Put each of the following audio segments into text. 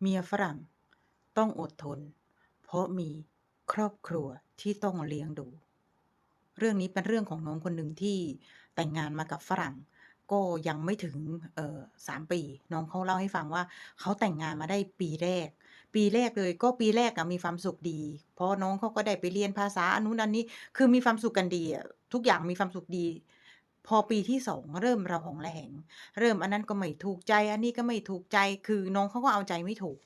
เมียฝรั่งต้องอดทน เพราะมีครอบครัวที่ต้องเลี้ยงดู เรื่องนี้เป็นเรื่องของน้องคนหนึ่งที่แต่งงานมากับฝรั่ง ก็ยังไม่ถึงสามปี น้องเขาเล่าให้ฟังว่าเขาแต่งงานมาได้ปีแรก ปีแรกเลยก็ปีแรกอะมีความสุขดี เพราะน้องเขาก็ได้ไปเรียนภาษาอันนู้นอันนี้ คือมีความสุขกันดีอะทุกอย่างมีความสุขดี พอปีที่2เริ่มระหองระแหง เริ่มอันนั้นก็ไม่ถูกใจ อันนี้ก็ไม่ถูกใจ คือน้องเขาก็เอาใจไม่ถูก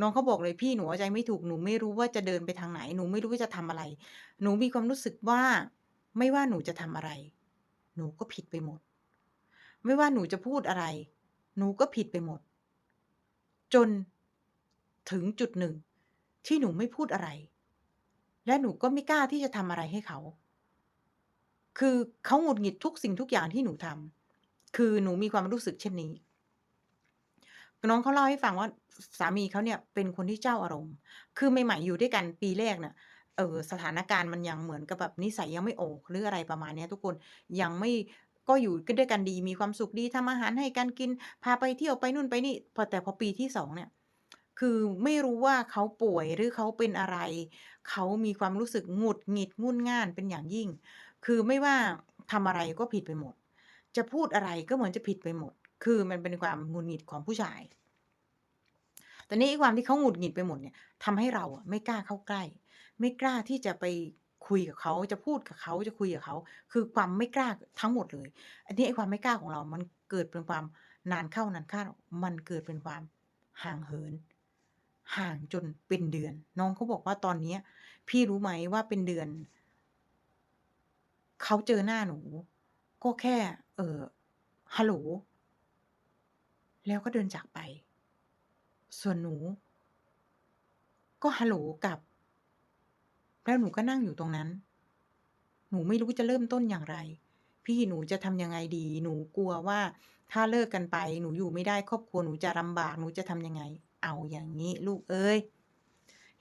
น้องเขาบอกเลย"พี่หนูเอาใจไม่ถูก หนูไม่รู้ว่าจะเดินไปทางไหน หนูไม่รู้ว่าจะทำอะไร หนูมีความรู้สึกว่า ไม่ว่าหนูจะทำอะไร หนูก็ผิดไปหมด ไม่ว่าหนูจะพูดอะไร หนูก็ผิดไปหมด"จนถึงจุดหนึ่ง ที่หนูไม่พูดอะไร และหนูก็ไม่กล้าที่จะทำอะไรให้เขา คือเขาหงุดหงิดทุกสิ่งทุกอย่างที่หนูทำคือหนูมีความรู้สึกเช่นนี้ น้องเขาเล่าให้ฟังว่าสามีเขาเนี่ยเป็นคนที่เจ้าอารมณ์ คือใหม่ๆอยู่ด้วยกันปีแรกเน่ะเอ่อสถานการณ์มันยังเหมือนกับแบบนิสัยยังไม่ออกหรืออะไรประมาณนี้ทุกคนยังไม่ก็อยู่กันด้วยกันดีมีความสุขดีทำอาหารให้กันกิน พาไปเที่ยวไปนู่นไปนี่พอแต่พอปีที่2เนี่ย คือไม่รู้ว่าเขาป่วยหรือเขาเป็นอะไร เขามีความรู้สึกหงุดหงิดงุนง่านเป็นอย่างยิ่ง คือไม่ว่าทำอะไรก็ผิดไปหมด จะพูดอะไรก็เหมือนจะผิดไปหมด คือมันเป็นความหงุดหงิดของผู้ชายต่นี่ไอ้ความที่เขาหงุดหงิดไปหมดเนี่ยทำให้เราอะไม่กล้าเข้าใกล้ ไม่กล้าที่จะไปคุยกับเขาจะพูดกับเขาจะคุยกับเขา คือความไม่กล้าทั้งหมดเลย อันนี้ไอ้ความไม่กล้าของเรา มันเกิดเป็นความนานเข้านานเข้ามันเกิดเป็นความห่างเหิน ห่างจนเป็นเดือน น้องเขาบอกว่า"ตอนนี้พี่รู้ไหมว่าเป็นเดือน" เขาเจอหน้าหนู ก็แค่ เออฮัลโหล แล้วก็เดินจากไป ส่วนหนู ก็ฮัลโหลกลับ แล้วหนูก็นั่งอยู่ตรงนั้น หนูไม่รู้จะเริ่มต้นอย่างไร พี่หนูจะทำยังไงดี หนูกลัวว่า ถ้าเลิกกันไป หนูอยู่ไม่ได้ครอบครัวหนูจะลำบาก หนูจะทำยังไง เอาอย่างงี้ ลูกเอ๊ย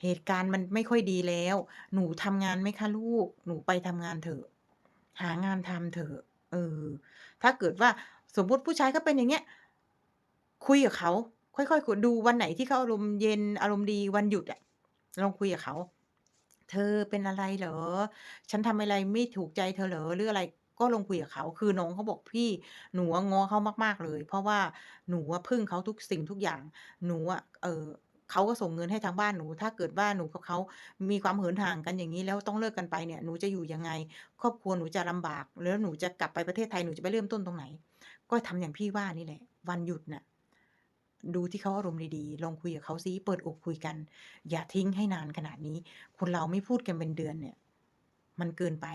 เหตุการณ์มันไม่ค่อยดีแล้ว หนูทำงานไหมคะลูก หนูไปทำงานเถอะ หางานทำเถอะเออ ถ้าเกิดว่าสมมติผู้ชายเขาเป็นอย่างเงี้ย คุยกับเขา ค่อยๆคุยดูวันไหนที่เขาอารมณ์เย็นอารมณ์ดีวันหยุดอะลองคุยกับเขา"เธอเป็นอะไรเหรอ?ฉันทำอะไรไม่ถูกใจเธอเหรอ?"หรืออะไรก็ลองคุยกับเขา คือน้องเขาบอก"พี่หนูงอเขามาก ๆ เลย เพราะว่าหนูพึ่งเขาทุกสิ่งทุกอย่าง หนูอะเออ เขาก็ส่งเงินให้ทางบ้านหนู ถ้าเกิดว่าหนูกับเขามีความเหินห่างกันอย่างงี้แล้วต้องเลิกกันไปเนี่ยหนูจะอยู่ยังไง?ครอบครัวหนูจะลำบาก แล้วหนูจะกลับไปประเทศไทยหนูจะไปเริ่มต้นตรงไหน?"ก็ทำอย่างพี่ว่านี่แหละ วันหยุดน่ะดูที่เขาอารมณ์ดีๆ ลองคุยกับเขาซิเปิดอกคุยกัน อย่าทิ้งให้นานขนาดนี้ คนเราไม่พูดกันเป็นเดือนเนี่ย มันเกินไป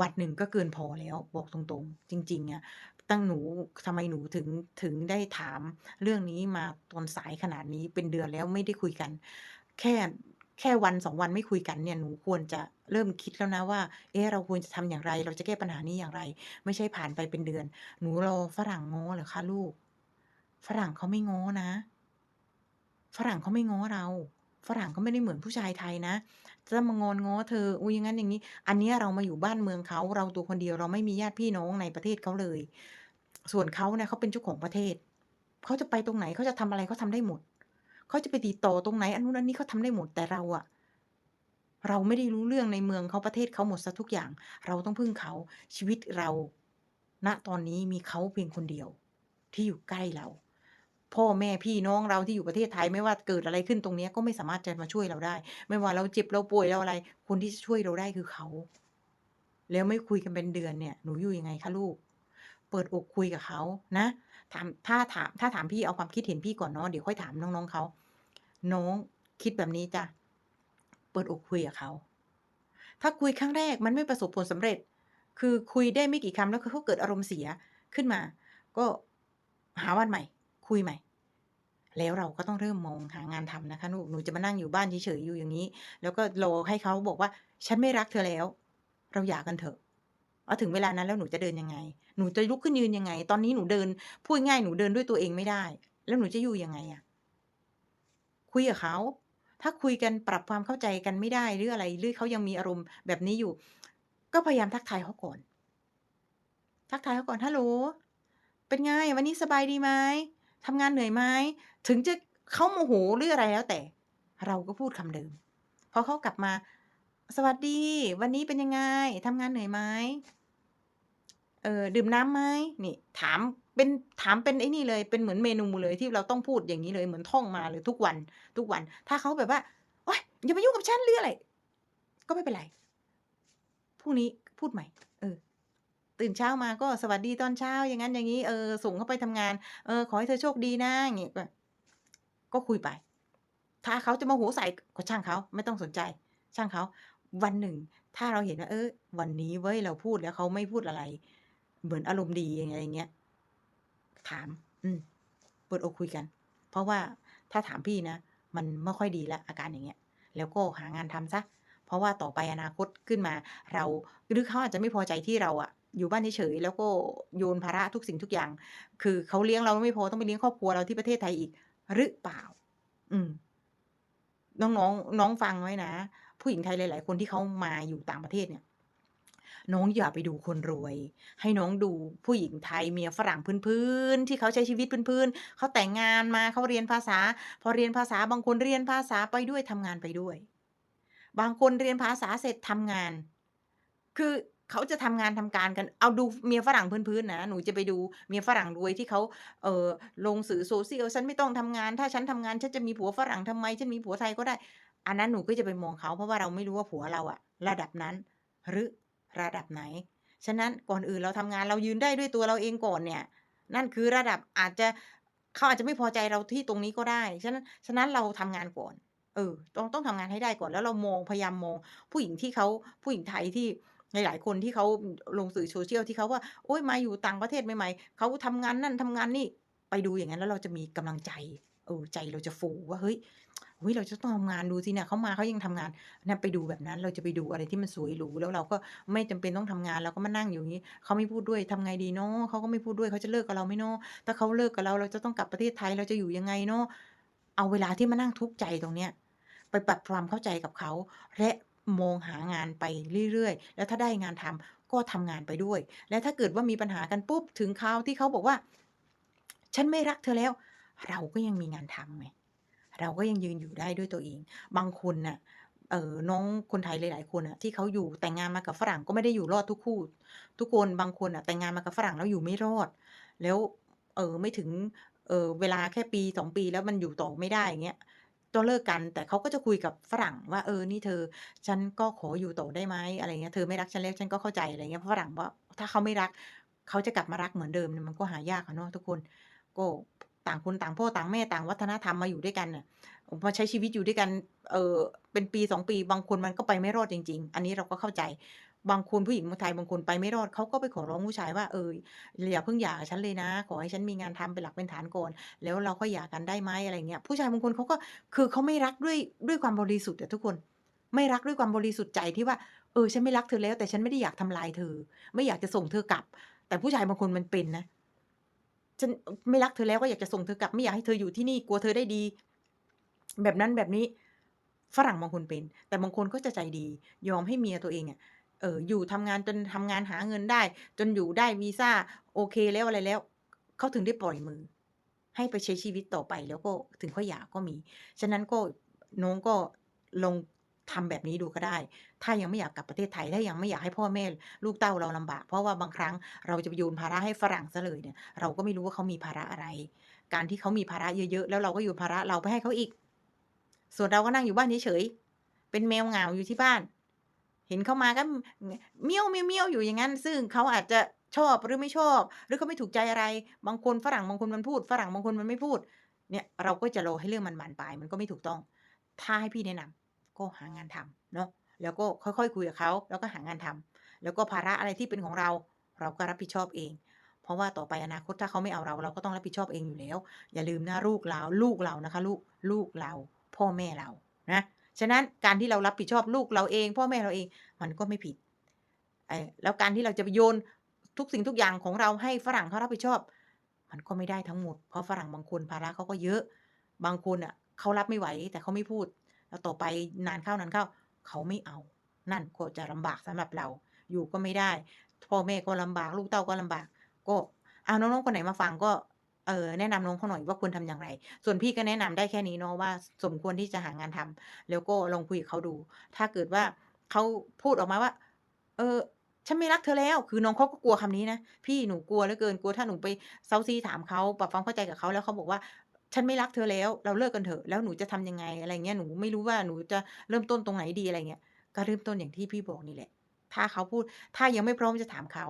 วันหนึ่งก็เกินพอแล้ว บอกตรงๆ จริงๆอะ ตั้งหนูทำไมหนูถึงถึงได้ถามเรื่องนี้มาตอนสายขนาดนี้เป็นเดือนแล้วไม่ได้คุยกัน แค่แค่วัน2วันไม่คุยกันเนี่ยหนูควรจะเริ่มคิดแล้วนะว่า เอ๊ะเราควรจะทำอย่างไร?เราจะแก้ปัญหานี้อย่างไร?ไม่ใช่ผ่านไปเป็นเดือน หนูรอฝรั่งง้อเหรอคะลูก ฝรั่งเขาไม่ง้อนะ ฝรั่งเขาไม่ง้อเรา ฝรั่งเขาไม่ได้เหมือนผู้ชายไทยนะ จะมางอนง้อเธอ อุ๊ยอย่างงั้นอย่างงี้ อันเนี้ยเรามาอยู่บ้านเมืองเขาเราตัวคนเดียวเราไม่มีญาติพี่น้องในประเทศเขาเลย ส่วนเขาเนี่ยเขาเป็นเจ้าของประเทศ เขาจะไปตรงไหนเขาจะทำอะไรเขาทำได้หมด เขาจะไปติดต่อตรงไหน อันนู้นอันนี้เขาทำได้หมดแต่เราอะเราไม่ได้รู้เรื่องในเมืองเขาประเทศเขาหมดเสียทุกอย่าง เราต้องพึ่งเขาชีวิตเรา ณตอนนี้มีเขาเพียงคนเดียว ที่อยู่ใกล้เรา พ่อแม่พี่น้องเราที่อยู่ประเทศไทยไม่ว่าเกิดอะไรขึ้นตรงนี้ก็ไม่สามารถจะมาช่วยเราได้ ไม่ว่าเราเจ็บเราป่วยเราอะไร คนที่จะช่วยเราได้คือเขา แล้วไม่คุยกันเป็นเดือนเนี่ยหนูอยู่ยังไงคะลูก เปิดอกคุยกับเขานะถามถ้าถามถ้าถามพี่เอาความคิดเห็นพี่ก่อนเนาะเดี๋ยวค่อยถามน้องๆเขาน้องคิดแบบนี้จ้ะเปิดอกคุยกับเขาถ้าคุยครั้งแรกมันไม่ประสบผลสำเร็จ คือคุยได้ไม่กี่คำแล้วเขาเกิดอารมณ์เสียขึ้นมา ก็หาวันใหม่ คุยใหม่ แล้วเราก็ต้องเริ่มมองหางานทำนะคะลูหนูจะมานั่งอยู่บ้านเฉยๆอยู่อย่างงี้ แล้วก็รอให้เขาบอกว่า"ฉันไม่รักเธอแล้ว เราหย่ากันเถอะ"แล้วถึงเวลานั้นแล้วหนูจะเดินยังไง?หนูจะลุกขึ้นยืนยังไง?ตอนนี้หนูเดินพูดง่ายหนูเดินด้วยตัวเองไม่ได้ แล้วหนูจะอยู่ยังไงอะ?คุยกับเขา ถ้าคุยกันปรับความเข้าใจกันไม่ได้หรืออะไรหรือเขายังมีอารมณ์แบบนี้อยู่ ก็พยายามทักทายเขาก่อน ทักทายเขาก่อน"ฮัลโหลเป็นไงวันนี้สบายดีไหม? ทำงานเหนื่อยไหม?"ถึงจะเขาโมโหหรืออะไรแล้วแต่ เราก็พูดคำเดิมพอเขากลับมา"สวัสดี วันนี้เป็นยังไงทำงานเหนื่อยไหม?เออดื่มน้ำไหม?"นี่ ถามเป็นถามเป็นไอ้นี่เลยเป็นเหมือนเมนูเลยที่เราต้องพูดอย่างงี้เลยเหมือนท่องมาเลยทุกวัน ทุกวัน ถ้าเขาแบบว่า"โอ๊ยอย่ามายุ่งกับฉัน"หรืออะไรก็ไม่เป็นไรพรุ่งนี้พูดใหม่ เออ ตื่นเช้ามาก็สวัสดีตอนเช้าอย่างงั้นอย่างงี้เออส่งเขาไปทำงาน"เออขอให้เธอโชคดีนะ"อย่างงี้ก็ก็คุยไป ถ้าเขาจะมโหใส่ก็ช่างเขาไม่ต้องสนใจ ช่างเขา วันหนึ่ง ถ้าเราเห็นว่าเออวันนี้เว้ยเราพูดแล้วเขาไม่พูดอะไร เหมือนอารมณ์ดีอะไรอย่างเงี้ยถาม อืมเปิดอกคุยกัน เพราะว่าถ้าถามพี่นะมันไม่ค่อยดีล้วอาการอย่างเงี้ย แล้วก็หางานทำเสียเพราะว่าต่อไปอนาคตขึ้นมา เราหรือเขาอาจจะไม่พอใจที่เราอะ อยู่บ้านเฉยๆแล้วก็โยนภาระทุกสิ่งทุกอย่าง คือเขาเลี้ยงเราไม่พอต้องไปเลี้ยงครอบครัวเราที่ประเทศไทยอีก หรือเปล่า?อืม น้องๆน้องฟังไว้นะ ผู้หญิงไทยหลาย ๆ คนที่เขามาอยู่ต่างประเทศเนี่ย น้องอย่าไปดูคนรวย ให้น้องดูผู้หญิงไทยเมียฝรั่งพื้นๆที่เขาใช้ชีวิตพื้นๆเขาแต่งงานมาเขาเรียนภาษา พอเรียนภาษาบางคนเรียนภาษาไปด้วยทำงานไปด้วย บางคนเรียนภาษาเสร็จทำงาน คือ เขาจะทำงานทำการกัน เอาดูเมียฝรั่งพื้นๆนะ หนูจะไปดูเมียฝรั่งรวยที่เขาเอ่อลงสื่อ social ฉันไม่ต้องทำงาน ถ้าฉันทำงานฉันจะมีผัวฝรั่งทำไม ฉันมีผัวไทยก็ได้ อันนั้นหนูก็จะไปมองเขาเพราะว่าเราไม่รู้ว่าผัวเราอะระดับนั้น หรือระดับไหน ฉะนั้นก่อนอื่นเราทำงานเรายืนได้ด้วยตัวเราเองก่อนเนี่ย นั่นคือระดับอาจจะเขาอาจจะไม่พอใจเราที่ตรงนี้ก็ได้ ฉะนั้นฉะนั้นเราทำงานก่อน เออ ต้องต้องทำงานให้ได้ก่อนแล้วเรามองพยายามมองผู้หญิงที่เขาผู้หญิงไทยที่ หลาย ๆ คนที่เขาลงสื่อ social ที่เขาว่า โอ๊ยมาอยู่ต่างประเทศใหม่ๆเขาทำงานนั่นทำงานนี่ไปดูอย่างงั้นแล้วเราจะมีกำลังใจเออใจเราจะฟูว่าเฮ้ยอุ๊ยเราจะต้องทำงานดูสิเนี่ยเขามาเขายังทำงานนี่ยไปดูแบบนั้น เราจะไปดูอะไรที่มันสวยหรูแล้วเราก็ไม่จำเป็นต้องทำงานเราก็มานั่งอยู่อย่างงี้เขาไม่พูดด้วยทำไงดีเนาะเขาก็ไม่พูดด้วยเขาจะเลิกกับเราไหมเนาะถ้าเขาเลิกกับเราเราจะต้องกลับประเทศไทยเราจะอยู่ยังไงเนาะเอาเวลาที่มานั่งทุกข์ใจตรงเนี้ยไปปรับความเข้าใจกับเขา และ มองหางานไปเรื่อยๆ แล้วถ้าได้งานทำก็ทำงานไปด้วย และถ้าเกิดว่ามีปัญหากันปุ๊บถึงคราวที่เขาบอกว่า"ฉันไม่รักเธอแล้ว"เราก็ยังมีงานทำไงเราก็ยังยืนอยู่ได้ด้วยตัวเอง บางคนน่ะเออน้องคนไทยหลาย ๆ คนน่ะที่เขาอยู่แต่งงานมากับฝรั่งก็ไม่ได้อยู่รอดทุกคู่ ทุกคนบางคนน่ะแต่งงานมากับฝรั่งแล้วอยู่ไม่รอด แล้วเออไม่ถึงเออเวลาแค่ปี2ปีแล้วมันอยู่ต่อไม่ได้อย่างเงี้ย ก็เลิกกัน แต่เขาก็จะคุยกับฝรั่งว่า"เออ นี่เธอ ฉันก็ขออยู่ต่อได้ไหม?"อะไรเงี้ย"เธอไม่รักฉันแล้วฉันก็เข้าใจ"อะไรเงี้ย เพราะฝรั่งว่าถ้าเขาไม่รัก เขาจะกลับมารักเหมือนเดิมเนี่ยมันก็หายากอะเนาะทุกคน ก็ต่างคนต่างพ่อต่างแม่ต่างวัฒนธรรมมาอยู่ด้วยกันเน่ะมาใช้ชีวิตอยู่ด้วยกัน เออเป็นปี2ปีบางคนมันก็ไปไม่รอดจริง ๆ อันนี้เราก็เข้าใจ บางคนผู้หญิงไทยบางคนไปไม่รอดเขาก็ไปขอร้องผู้ชายว่า"เอออย่าเพิ่งหย่าฉันเลยนะ ขอให้ฉันมีงานทำเป็นหลักเป็นฐานก่อน แล้วเราค่อยหย่ากันได้ไหม?"อะไรเงี้ยผู้ชายบางคนเขาก็คือเขาไม่รักด้วยด้วยความบริสุทธิ์อะทุกคนไม่รักด้วยความบริสุทธิ์ใจที่ว่า"เออฉันไม่รักเธอแล้ว แต่ฉันไม่ได้อยากทำลายเธอ ไม่อยากจะส่งเธอกลับ"แต่ผู้ชายบางคนมันเป็นนะ"ฉันไม่รักเธอแล้วก็อยากจะส่งเธอกลับ ไม่อยากให้เธออยู่ที่นี่กลัวเธอได้ดี"แบบนั้นแบบนี้ฝรั่งบางคนเป็น แต่บางคนก็จะใจดี ยอมให้เมียตัวเองอะ เอออยู่ทำงานจนทำงานหาเงินได้ จนอยู่ได้วีซ่าโอเคแล้วอะไรแล้วเขาถึงได้ปล่อยมือ ให้ไปใช้ชีวิตต่อไปแล้วก็ถึงค่อยหย่าก็มี ฉะนั้นก็น้องก็ลงทำแบบนี้ดูก็ได้ ถ้ายังไม่อยากกลับประเทศไทย ถ้ายังไม่อยากให้พ่อแม่ลูกเต้าเราลำบาก เพราะว่าบางครั้งเราจะโยนภาระให้ฝรั่งเสียเลยเนี่ย เราก็ไม่รู้ว่าเขามีภาระอะไร การที่เขามีภาระเยอะๆ แล้วเราก็โยนภาระเราไปให้เขาอีก ส่วนเราก็นั่งอยู่บ้านเฉยๆ เป็นแมวเหงาอยู่ที่บ้าน เห็นเขามาก็งเมี้ยวๆๆอยู่อย่างงั้น ซึ่งเขาอาจจะชอบหรือไม่ชอบ หรือเขาไม่ถูกใจอะไร บางคนฝรั่งบางคนมันพูด ฝรั่งบางคนมันไม่พูด เนี่ยเราก็จะรอให้เรื่องมันบานปลายมันก็ไม่ถูกต้อง ถ้าให้พี่แนะนำก็หางานทำเนาะแล้วก็ค่อยๆคุยกับเขาแล้วก็หางานทำแล้วก็ภาระอะไรที่เป็นของเรา เราก็รับผิดชอบเอง เพราะว่าต่อไปอนาคตถ้าเขาไม่เอาเรา เราก็ต้องรับผิดชอบเองอยู่แล้ว อย่าลืมนะลูกเราลูกเรานะคะ ลูกลูกเรา พ่อแม่เรานะ ฉะนั้นการที่เรารับผิดชอบลูกเราเองพ่อแม่เราเองมันก็ไม่ผิดเอ่อแล้วการที่เราจะไปโยนทุกสิ่งทุกอย่างของเราให้ฝรั่งเขารับผิดชอบ มันก็ไม่ได้ทั้งหมด เพราะฝรั่งบางคนภาระเขาก็เยอะ บางคนน่ะเขารับไม่ไหวแต่เขาไม่พูด แล้วต่อไปนานเข้านานเข้า เขาไม่เอา นั่นก็จะลำบากสำหรับเรา อยู่ก็ไม่ได้ พ่อแม่ก็ลำบาก ลูกเต้าก็ลำบาก ก็เอาน้องๆคนไหนมาฟังก็ เออแนะนำน้องเขาหน่อยว่าควรทำอย่างไร ส่วนพี่ก็แนะนำได้แค่นี้เนาะว่า สมควรที่จะหางานทำแล้วก็ลองคุยกับเขาดู ถ้าเกิดว่าเขาพูดออกมาว่า"เออฉันไม่รักเธอแล้ว"คือน้องเขาก็กลัวคำนี้นะ"พี่หนูกลัวเหลือเกิน กลัวถ้าหนูไปเซาซีถามเขาปรับความเข้าใจกับเขาแล้วเขาบอกว่า ฉันไม่รักเธอแล้ว เราเลิกกันเถอะ"แล้วหนูจะทำยังไงอะไรเงี้ย หนูไม่รู้ว่าหนูจะเริ่มต้นตรงไหนดีอะไรเงี้ย ก็เริ่มต้นอย่างที่พี่บอกนี่แหละ ถ้าเขาพูดถ้ายังไม่พร้อมจะถามเขา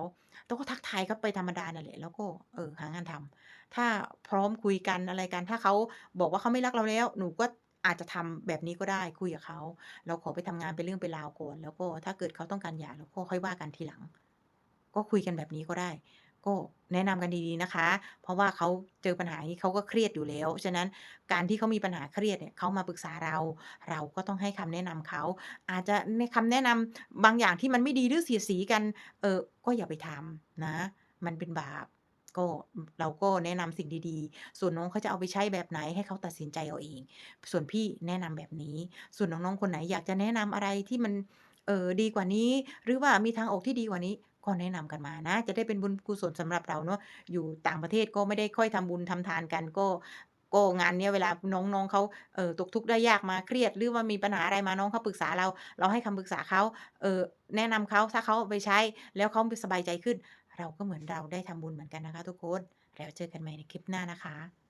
ต้องก็ทักทายเขาไปธรรมดานั่นแหละแล้วก็เออหางานทำถ้าพร้อมคุยกันอะไรกัน ถ้าเขาบอกว่าเขาไม่รักเราแล้ว หนูก็อาจจะทำแบบนี้ก็ได้คุยกับเขาเราขอไปทำงานเป็นเรื่องเป็นราวก่อนแล้วก็ถ้าเกิดเขาต้องการหย่าเราก็ค่อยว่ากันทีหลัง ก็คุยกันแบบนี้ก็ได้ ก็แนะนำกันดี ๆ นะคะ เพราะว่าเขาเจอปัญหาอย่างงี้เขาก็เครียดอยู่แล้ว ฉะนั้นการที่เขามีปัญหาเครียดเนี่ยเขามาปรึกษาเรา เราก็ต้องให้คำแนะนำเขา อาจจะในคำแนะนำบางอย่างที่มันไม่ดีหรือเสียดสีกัน เออ ก็อย่าไปทำนะ มันเป็นบาป ก็เราก็แนะนำสิ่งดีๆ ส่วนน้องเขาจะเอาไปใช้แบบไหนให้เขาตัดสินใจเอาเอง ส่วนพี่แนะนำแบบนี้ ส่วนน้องๆคนไหนอยากจะแนะนำอะไรที่มันเออดีกว่านี้ หรือว่ามีทางออกที่ดีกว่านี้ ก็แนะนำกันมานะ จะได้เป็นบุญกุศลสำหรับเราเนาะอยู่ต่างประเทศก็ไม่ได้ค่อยทำบุญทำทานกันก็ก็งานเนี้ยเวลาน้องๆเขาเออตกทุกข์ได้ยากมาเครียดหรือว่ามีปัญหาอะไรมาน้องเขาปรึกษาเรา เราให้คำปรึกษาเขาเออแนะนำเขาถ้าเขาไปใช้แล้วเขาไปสบายใจขึ้น เราก็เหมือนเราได้ทำบุญเหมือนกันนะคะ ทุกคนแล้วเจอกันใหม่ในคลิปหน้านะคะ